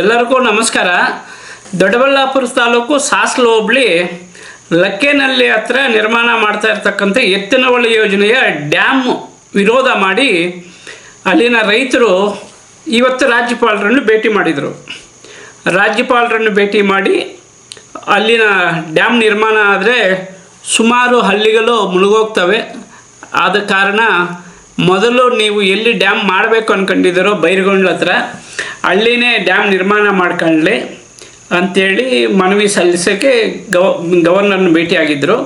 ಎಲ್ಲರಿಗೂ ನಮಸ್ಕಾರ. ದೊಡ್ಡಬಳ್ಳಾಪುರ ತಾಲೂಕು ಸಾಸ್ಲು ಹೋಬಳಿ ಲಕ್ಕೇನಹಳ್ಳಿ ಹತ್ರ ನಿರ್ಮಾಣ ಮಾಡ್ತಾ ಇರ್ತಕ್ಕಂಥ ಎತ್ತಿನಹೊಳೆ ಯೋಜನೆಯ ಡ್ಯಾಮ್ ವಿರೋಧ ಮಾಡಿ ಅಲ್ಲಿನ ರೈತರು ಇವತ್ತು ರಾಜ್ಯಪಾಲರನ್ನು ಭೇಟಿ ಮಾಡಿದರು. ರಾಜ್ಯಪಾಲರನ್ನು ಭೇಟಿ ಮಾಡಿ ಅಲ್ಲಿನ ಡ್ಯಾಮ್ ನಿರ್ಮಾಣ ಆದರೆ ಸುಮಾರು ಹಳ್ಳಿಗಳು ಮುಳುಗೋಗ್ತವೆ. ಆದ ಕಾರಣ ಮೊದಲು ನೀವು ಎಲ್ಲಿ ಡ್ಯಾಮ್ ಮಾಡಬೇಕು ಅಂದ್ಕೊಂಡಿದ್ದೀರೋ ಬೈರ್ಗೊಂಡ್ಲ ಹತ್ರ ಹಳ್ಳಿನೇ ಡ್ಯಾಮ್ ನಿರ್ಮಾಣ ಮಾಡ್ಕೊಳ್ಳಿ ಅಂಥೇಳಿ ಮನವಿ ಸಲ್ಲಿಸೋಕ್ಕೆ ಗವ, ಗವರ್ನರ್ನ ಭೇಟಿಯಾಗಿದ್ದರು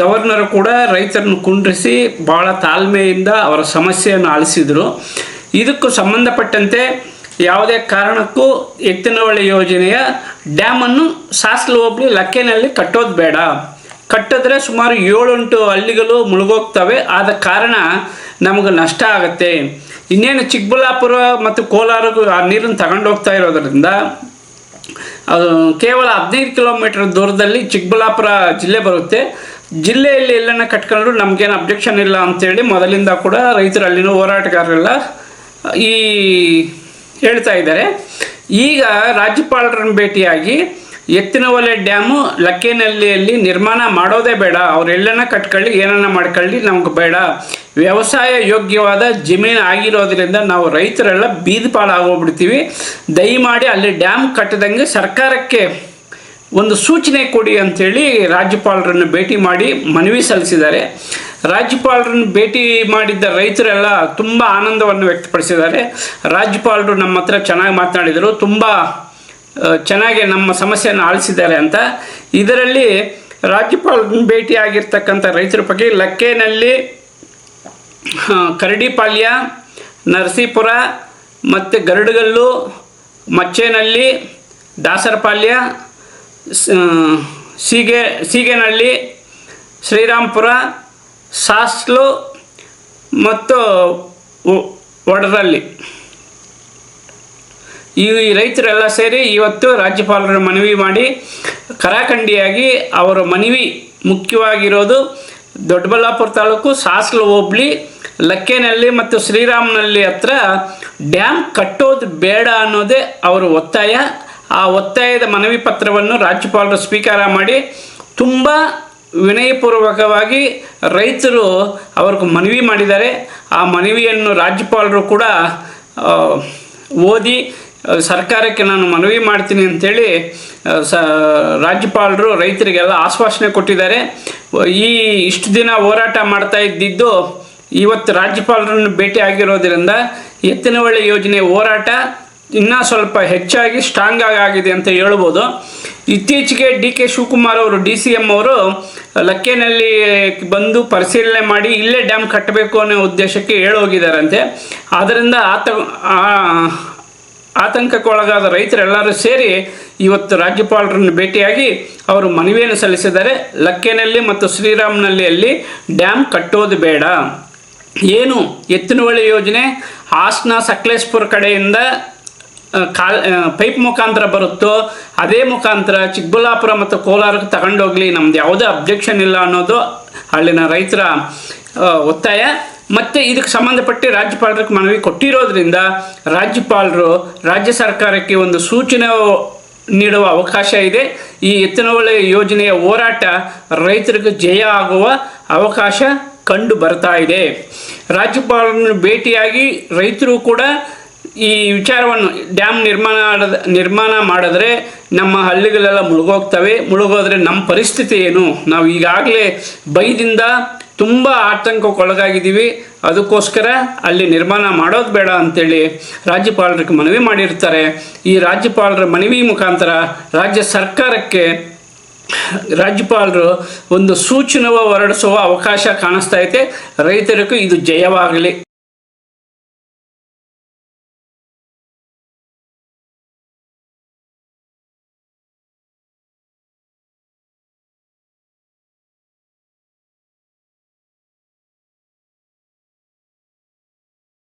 ಗವರ್ನರು ಕೂಡ ರೈತರನ್ನು ಕುಂಡ್ರಿಸಿ ಭಾಳ ತಾಳ್ಮೆಯಿಂದ ಅವರ ಸಮಸ್ಯೆಯನ್ನು ಆಲಿಸಿದರು. ಇದಕ್ಕೂ ಸಂಬಂಧಪಟ್ಟಂತೆ ಯಾವುದೇ ಕಾರಣಕ್ಕೂ ಎತ್ತಿನಹೊಳೆ ಯೋಜನೆಯ ಡ್ಯಾಮನ್ನು ಸಾಸಲು ಹೋಬಳಿ ಲಕ್ಕೇನಲ್ಲಿ ಕಟ್ಟೋದು ಬೇಡ. ಕಟ್ಟಿದ್ರೆ ಸುಮಾರು ಏಳೆಂಟು ಹಳ್ಳಿಗಳು ಮುಳುಗೋಗ್ತವೆ. ಆದ ಕಾರಣ ನಮಗೆ ನಷ್ಟ ಆಗುತ್ತೆ. ಇನ್ನೇನು ಚಿಕ್ಕಬಳ್ಳಾಪುರ ಮತ್ತು ಕೋಲಾರಕ್ಕೂ ಆ ನೀರನ್ನು ತಗೊಂಡು ಹೋಗ್ತಾ ಇರೋದ್ರಿಂದ ಅದು ಕೇವಲ ಹದಿನೈದು ಕಿಲೋಮೀಟರ್ ದೂರದಲ್ಲಿ ಚಿಕ್ಕಬಳ್ಳಾಪುರ ಜಿಲ್ಲೆ ಬರುತ್ತೆ. ಜಿಲ್ಲೆಯಲ್ಲಿ ಎಲ್ಲನ ಕಟ್ಕೊಂಡ್ರು ನಮಗೇನು ಅಬ್ಜೆಕ್ಷನ್ ಇಲ್ಲ ಅಂತೇಳಿ ಮೊದಲಿಂದ ಕೂಡ ರೈತರು ಅಲ್ಲಿನ ಹೋರಾಟಗಾರರೆಲ್ಲ ಈ ಹೇಳ್ತಾ ಇದ್ದಾರೆ. ಈಗ ರಾಜ್ಯಪಾಲರನ್ನು ಭೇಟಿಯಾಗಿ ಎತ್ತಿನ ಒಲೆ ಡ್ಯಾಮು ಲಕ್ಕೇನಹಳ್ಳಿಯಲ್ಲಿ ನಿರ್ಮಾಣ ಮಾಡೋದೇ ಬೇಡ. ಅವರೆಲ್ಲನ ಕಟ್ಕೊಳ್ಳಿ, ಏನನ್ನ ಮಾಡ್ಕೊಳ್ಳಿ, ನಮ್ಗೆ ಬೇಡ. ವ್ಯವಸಾಯ ಯೋಗ್ಯವಾದ ಜಮೀನು ಆಗಿರೋದ್ರಿಂದ ನಾವು ರೈತರೆಲ್ಲ ಬೀದಿ ಪಾಲಾಗೋಗ್ಬಿಡ್ತೀವಿ. ದಯಮಾಡಿ ಅಲ್ಲಿ ಡ್ಯಾಮ್ ಕಟ್ಟದಂಗೆ ಸರ್ಕಾರಕ್ಕೆ ಒಂದು ಸೂಚನೆ ಕೊಡಿ ಅಂಥೇಳಿ ರಾಜ್ಯಪಾಲರನ್ನು ಭೇಟಿ ಮಾಡಿ ಮನವಿ ಸಲ್ಲಿಸಿದ್ದಾರೆ. ರಾಜ್ಯಪಾಲರನ್ನು ಭೇಟಿ ಮಾಡಿದ್ದ ರೈತರೆಲ್ಲ ತುಂಬ ಆನಂದವನ್ನು ವ್ಯಕ್ತಪಡಿಸಿದ್ದಾರೆ. ರಾಜ್ಯಪಾಲರು ನಮ್ಮ ಹತ್ರ ಚೆನ್ನಾಗಿ ಮಾತನಾಡಿದರು. ತುಂಬ ಚೆನ್ನಾಗಿ ನಮ್ಮ ಸಮಸ್ಯೆಯನ್ನು ಆಲಿಸಿದ್ದಾರೆ ಅಂತ. ಇದರಲ್ಲಿ ರಾಜ್ಯಪಾಲ ಭೇಟಿಯಾಗಿರ್ತಕ್ಕಂಥ ರೈತರ ಬಗ್ಗೆ ಲಕ್ಕೇನಲ್ಲಿ ಕರಡಿಪಾಳ್ಯ, ನರಸೀಪುರ ಮತ್ತು ಗರುಡಗಲ್ಲು ಮಚ್ಚೇನಹಳ್ಳಿ ದಾಸರಪಾಳ್ಯ ಸೀಗೆ ಸೀಗೇನಹಳ್ಳಿ ಶ್ರೀರಾಮ್ಪುರ ಸಾಸ್ಲು ಮತ್ತು ಒ- ಒಡರಲ್ಲಿ ಈ ರೈತರೆಲ್ಲ ಸೇರಿ ಇವತ್ತು ರಾಜ್ಯಪಾಲರ ಮನವಿ ಮಾಡಿ ಕರಾಖಂಡಿಯಾಗಿ ಅವರ ಮನವಿ ಮುಖ್ಯವಾಗಿರೋದು ದೊಡ್ಡಬಳ್ಳಾಪುರ ತಾಲೂಕು ಸಾಸ್ಲು ಹೋಬ್ಳಿ ಲಕ್ಕೇನಹಳ್ಳಿ ಮತ್ತು ಶ್ರೀರಾಮನಹಳ್ಳಿ ಹತ್ರ ಡ್ಯಾಮ್ ಕಟ್ಟೋದು ಬೇಡ ಅನ್ನೋದೇ ಅವರ ಒತ್ತಾಯ. ಆ ಒತ್ತಾಯದ ಮನವಿ ಪತ್ರವನ್ನು ರಾಜ್ಯಪಾಲರು ಸ್ವೀಕಾರ ಮಾಡಿ ತುಂಬ ವಿನಯಪೂರ್ವಕವಾಗಿ ರೈತರು ಅವ್ರಿಗೆ ಮನವಿ ಮಾಡಿದ್ದಾರೆ. ಆ ಮನವಿಯನ್ನು ರಾಜ್ಯಪಾಲರು ಕೂಡ ಓದಿ ಸರ್ಕಾರಕ್ಕೆ ನಾನು ಮನವಿ ಮಾಡ್ತೀನಿ ಅಂಥೇಳಿ ಸ, ರಾಜ್ಯಪಾಲರು ರೈತರಿಗೆಲ್ಲ ಆಶ್ವಾಸನೆ ಕೊಟ್ಟಿದ್ದಾರೆ. ಈ ಇಷ್ಟು ದಿನ ಹೋರಾಟ ಮಾಡ್ತಾ ಇದ್ದಿದ್ದು ಇವತ್ತು ರಾಜ್ಯಪಾಲರನ್ನು ಭೇಟಿ ಆಗಿರೋದ್ರಿಂದ ಎತ್ತಿನಹೊಳೆ ಯೋಜನೆ ಹೋರಾಟ ಇನ್ನೂ ಸ್ವಲ್ಪ ಹೆಚ್ಚಾಗಿ ಸ್ಟ್ರಾಂಗ್ ಆಗಿದೆ ಅಂತ ಹೇಳ್ಬೋದು. ಇತ್ತೀಚೆಗೆ ಡಿ ಕೆ ಶಿವಕುಮಾರ್ ಅವರು, ಡಿ ಸಿ ಎಂ ಅವರು ಲಕ್ಕೇನಲ್ಲಿ ಬಂದು ಪರಿಶೀಲನೆ ಮಾಡಿ ಇಲ್ಲೇ ಡ್ಯಾಮ್ ಕಟ್ಟಬೇಕು ಅನ್ನೋ ಉದ್ದೇಶಕ್ಕೆ ಹೇಳೋಗಿದ್ದಾರಂತೆ. ಆದ್ದರಿಂದ ಆತ ಆತಂಕಕ್ಕೊಳಗಾದ ರೈತರೆಲ್ಲರೂ ಸೇರಿ ಇವತ್ತು ರಾಜ್ಯಪಾಲರನ್ನು ಭೇಟಿಯಾಗಿ ಅವರು ಮನವಿಯನ್ನು ಸಲ್ಲಿಸಿದ್ದಾರೆ. ಲಕ್ಕೆನಲ್ಲಿ ಮತ್ತು ಶ್ರೀರಾಮನಹಳ್ಳಿಯಲ್ಲಿ ಡ್ಯಾಮ್ ಕಟ್ಟೋದು ಬೇಡ. ಏನು ಎತ್ತಿನಹೊಳೆ ಯೋಜನೆ ಹಾಸನ ಸಕಲೇಶ್ಪುರ ಕಡೆಯಿಂದ ಕಾಲ್ ಪೈಪ್ ಮುಖಾಂತರ ಬರುತ್ತೋ ಅದೇ ಮುಖಾಂತರ ಚಿಕ್ಕಬಳ್ಳಾಪುರ ಮತ್ತು ಕೋಲಾರಕ್ಕೆ ತಗೊಂಡೋಗ್ಲಿ. ನಮ್ದು ಯಾವುದೇ ಅಬ್ಜೆಕ್ಷನ್ ಇಲ್ಲ ಅನ್ನೋದು ಅಲ್ಲಿನ ರೈತರ ಒತ್ತಾಯ. ಮತ್ತು ಇದಕ್ಕೆ ಸಂಬಂಧಪಟ್ಟು ರಾಜ್ಯಪಾಲರಿಗೆ ಮನವಿ ಕೊಟ್ಟಿರೋದ್ರಿಂದ ರಾಜ್ಯಪಾಲರು ರಾಜ್ಯ ಸರ್ಕಾರಕ್ಕೆ ಒಂದು ಸೂಚನೆ ನೀಡುವ ಅವಕಾಶ ಇದೆ. ಈ ಎತ್ತಿನಹೊಳೆ ಯೋಜನೆಯ ಹೋರಾಟ ರೈತರಿಗೆ ಜಯ ಆಗುವ ಅವಕಾಶ ಕಂಡು ಬರ್ತಾ ಇದೆ. ರಾಜ್ಯಪಾಲರನ್ನು ಭೇಟಿಯಾಗಿ ರೈತರು ಕೂಡ ಈ ವಿಚಾರವನ್ನು ಡ್ಯಾಮ್ ನಿರ್ಮಾಣ ನಿರ್ಮಾಣ ಮಾಡಿದ್ರೆ ನಮ್ಮ ಹಳ್ಳಿಗಳೆಲ್ಲ ಮುಳುಗೋಗ್ತವೆ, ಮುಳುಗೋದ್ರೆ ನಮ್ಮ ಪರಿಸ್ಥಿತಿ ಏನು? ನಾವು ಈಗಾಗಲೇ ಬೈದಿಂದ ತುಂಬ ಆತಂಕಕ್ಕೊಳಗಾಗಿದ್ದೀವಿ. ಅದಕ್ಕೋಸ್ಕರ ಅಲ್ಲಿ ನಿರ್ಮಾಣ ಮಾಡೋದು ಬೇಡ ಅಂತೇಳಿ ರಾಜ್ಯಪಾಲರಿಗೆ ಮನವಿ ಮಾಡಿರ್ತಾರೆ. ಈ ರಾಜ್ಯಪಾಲರ ಮನವಿ ಮುಖಾಂತರ ರಾಜ್ಯ ಸರ್ಕಾರಕ್ಕೆ ರಾಜ್ಯಪಾಲರು ಒಂದು ಸೂಚನವ ಹೊರಡಿಸುವ ಅವಕಾಶ ಕಾಣಿಸ್ತಾ ಐತೆ. ರೈತರಿಗೂ ಇದು ಜಯವಾಗಲಿ.